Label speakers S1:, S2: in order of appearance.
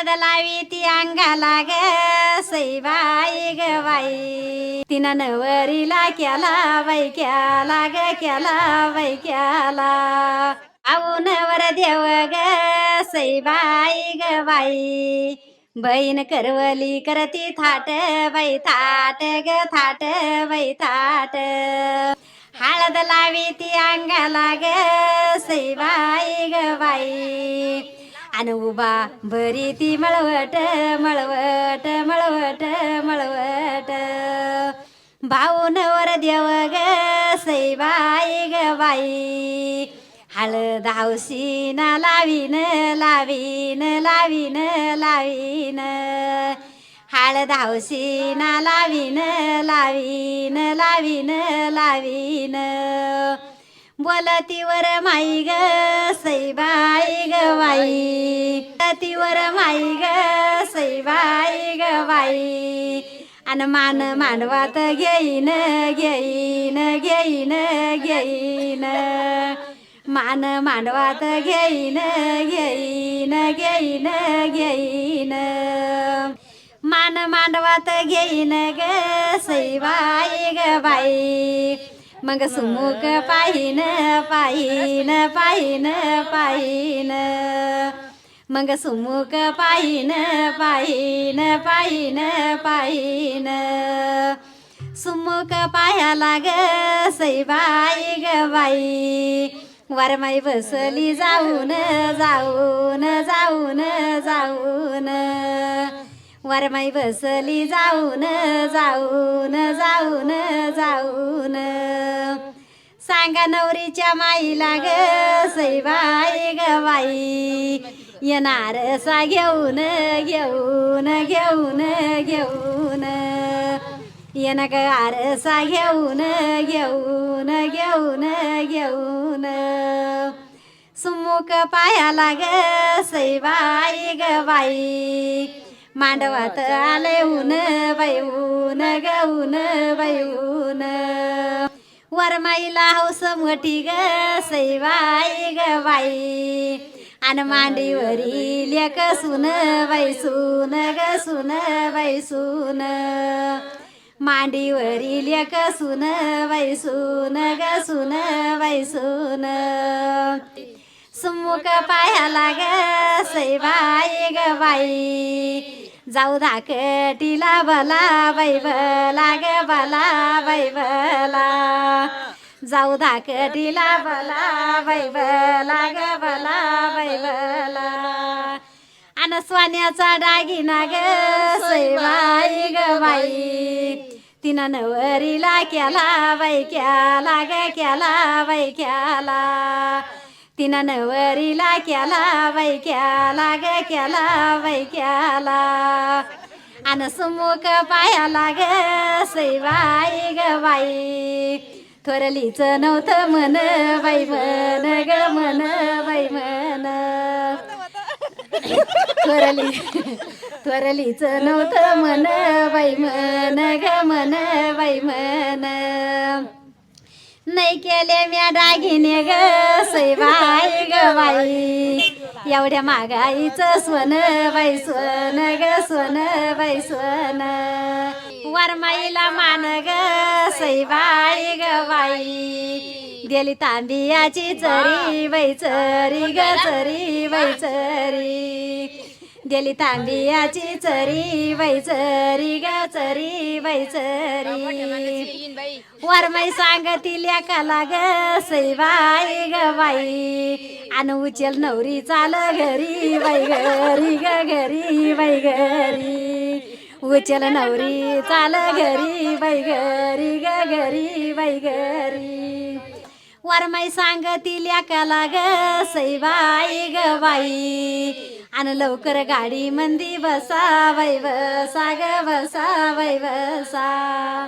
S1: हळद लावी ती अंगाला ग सईबाई ग बाई. तिनं नवरीला केला बाई केला ग केला बाई केला आऊनवर देव ग सईबाई ग बाई. बहीण करवली करती थाट बाई थाट ग थाट बाई थाट. हळद लावी ती अंगाला ग सईबाई ग बाई. आणि उभा बरी ती मळवट मळवट मळवट मळवट. भाऊनवर देव ग सईबाई ग बाई. हळद हौशीना लावीन लावीन लावीन लावीन. हळद हौशीना लावीन लावीन लावीन लावीन. बोलतीवर माई ग सईबाई ग बाई. बोलतीवर माई ग सईबाई ग बाई. आणि मान मांडवात घेईन घेईन घेईन घेईन. मान मांडवात घेईन घेईन घेईन घेईन. मान मांडवात घेईन ग सईबाई ग बाई. मग सुमुख पाहिन पाहिन पाहिन पाहिन मग सुमुख पाहिन पाहिन पाहिन पाहिन सुमुख पायाला ग सईबाई ग बाई. वरमाई बसली जाऊन जाऊन जाऊन जाऊन. वरमाई बसली जाऊन जाऊन जाऊन जाऊन. सांगा नवरीच्या माईला ग सईबाई ग बाई. येणार सा घेऊन घेऊन घेऊन घेऊन. येन ग आरसा घेऊन घेऊन घेऊन घेऊन. सुमुख पायाला ग सईबाई ग बाई. मांडवात आले ऊन बाई ऊन ग ऊन बाई ऊन वरमाईला हौस मोठी ग सईबाई ग बाई. आणि मांडीवरील लेक सुन बाई सुन ग सुन बाई सुन मांडीवरील लेक सुन बाई सुन ग सुन बाई सुन सुमुख पायाला ग सईबाई ग बाई. जाऊ धाकटीला बला बैबला ग बला बैबला. जाऊ धाकटीला बला बाई बला ग बला बाई बला अन सोन्याचा दागिना ग सईबाई ग बाई. तिनं नवरीला केला बाई केला ग केला बाई केला तिनं नवरीला केला बाई केला ग केला बाई केला अन सुमुख पायाला ग सईबाई ग बाई. थोरलीच नव्हतं मन बाई मन ग मन बाई मन थोरली थोरलीच नव्हतं मन बाई मन ग मन बाई मन नाही केले म्या डागिने ग सैबाई ग बाई. एवढ्या मागाईचं सोन बाई सोन ग सोन बाई सोन वरमाईला मान ग सैबाई ग दिली तांबियाची चरी बाई चरी ग चरी बाई चरी. दिली तांबियाची चरी बाई चरी ग चरी बाई चरी. वरमाई सांगती लेकाला ग सईबाई ग बाई. आणि उचल नवरी चाल घरी बाई घरी ग घरी बाई घरी. उचल नवरी चाल घरी बाई घरी ग घरी बाई घरी. वरमाई सांगतील लेकाला ग सईबाई ग बाई. आणि लवकर गाडी मंदी बसा वै बसा ग बसा वै बसा.